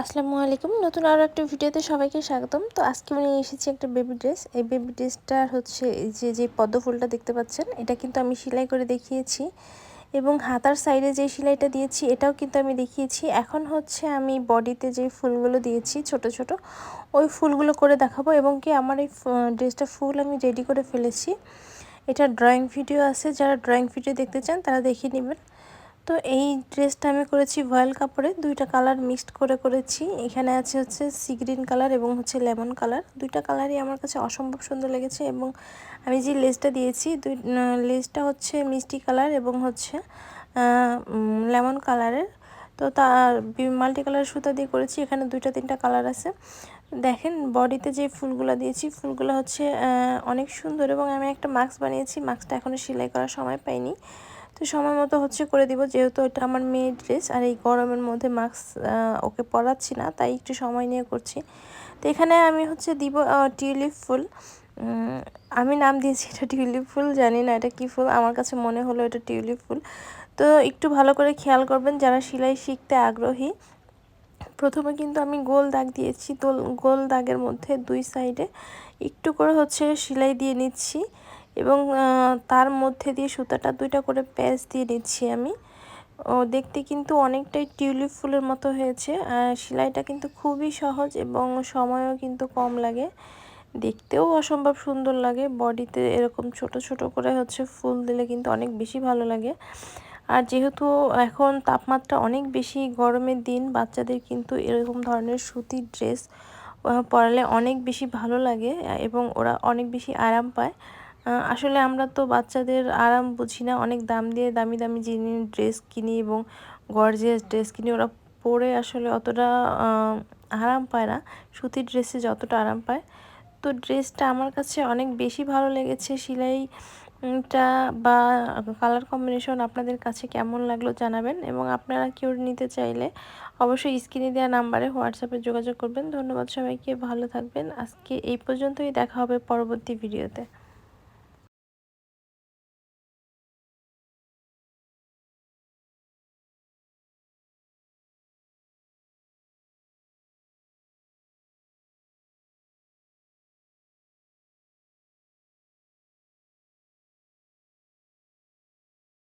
আসসালামু আলাইকুম। নতুন আরও একটা ভিডিওতে সবাইকে স্বাগতম। তো আজকে আমি এসেছি একটা বেবি ড্রেস এই বেবি ড্রেসটার হচ্ছে যে যে পদ্ম ফুলটা দেখতে পাচ্ছেন, এটা কিন্তু আমি সেলাই করে দেখিয়েছি এবং হাতার সাইডে যে সেলাইটা দিয়েছি, এটাও কিন্তু আমি দেখিয়েছি। এখন হচ্ছে আমি বডিতে যে ফুলগুলো দিয়েছি ছোট ছোট, ওই ফুলগুলো করে দেখাবো এবং কি আমার এই ড্রেসটা ফুল আমি রেডি করে ফেলেছি। এটা ড্রয়িং ভিডিও আছে, যারা ড্রয়িং ভিডিও দেখতে চান তারা দেখিয়ে নেবেন। তো এই ড্রেসটা আমি করেছি ভয়েল কাপড়ে। দুইটা কালার মিক্সড করে করেছি। এখানে আছে হচ্ছে সি গ্রিন কালার এবং হচ্ছে লেমন কালার। দুইটা কালারই আমার কাছে অসম্ভব সুন্দর লেগেছে এবং আমি যে লেসটা দিয়েছি, দুই লেসটা হচ্ছে মিষ্টি কালার এবং হচ্ছে লেমন কালারের। তো তার মাল্টি কালার সুতা দিয়ে করেছি। এখানে দুইটা, তিনটা কালার আছে। দেখেন বডিতে যে ফুলগুলো দিয়েছি, ফুলগুলো হচ্ছে অনেক সুন্দর এবং আমি একটা মাস্ক বানিয়েছি। মাস্কটা এখনও সেলাই করার সময় পাইনি। তো সময় মতো হচ্ছে করে দিব, যেহেতু এটা আমার মেয়ের ড্রেস আর এই গরমের মধ্যে মাস্ক ওকে পরাচ্ছি না, তাই একটু সময় নিয়ে করছি। তো এখানে আমি হচ্ছে দিব টিউলিপ ফুল। আমি নাম দিয়েছি এটা টিউলিপ ফুল, জানি না এটা কী ফুল, আমার কাছে মনে হলো এটা টিউলিপ ফুল। তো একটু ভালো করে খেয়াল করবেন যারা সেলাই শিখতে আগ্রহী। প্রথমে কিন্তু আমি গোল দাগ দিয়েছি তো গোল দাগের মধ্যে দুই সাইডে একটু করে হচ্ছে সেলাই দিয়ে নিচ্ছি। এবং তার মধ্যে দিয়ে সুতাটা দুইটা করে প্যাচ দিয়ে নিচ্ছি আমি। ও, দেখতে কিন্তু অনেকটাই টিউলিপ ফুলের মতো হয়েছে। সেলাইটা কিন্তু খুবই সহজ এবং সময়ও কিন্তু কম লাগে। দেখতেও অসম্ভব সুন্দর লাগে। বডিতে এরকম ছোট ছোট করে হচ্ছে ফুল দিলে কিন্তু অনেক বেশি ভালো লাগে। আর যেহেতু এখন তাপমাত্রা অনেক বেশি, গরমের দিন, বাচ্চাদের কিন্তু এরকম ধরনের সুতির ড্রেস পরালে অনেক বেশি ভালো লাগে এবং ওরা অনেক বেশি আরাম পায়। আসলে আমরা তো বাচ্চাদের আরাম বুঝি না। অনেক দাম দিয়ে দামি দামি জিনিস, ড্রেস কিনি এবং গর্জিয়াস ড্রেস কিনি। ওরা পরে আসলে অতটা আরাম পায় না। সুতির ড্রেসে যতটা আরাম পায়। তো ড্রেসটা আমার কাছে অনেক বেশি ভালো লেগেছে। সেলাইটা বা কালার কম্বিনেশন আপনাদের কাছে কেমন লাগল জানাবেন এবং আপনারা কেউ নিতে চাইলে অবশ্যই স্ক্রিনে দেওয়া নাম্বারে হোয়াটসঅ্যাপে যোগাযোগ করবেন। ধন্যবাদ সবাইকে, ভালো থাকবেন। আজকে এই পর্যন্তই, দেখা হবে পরবর্তী ভিডিওতে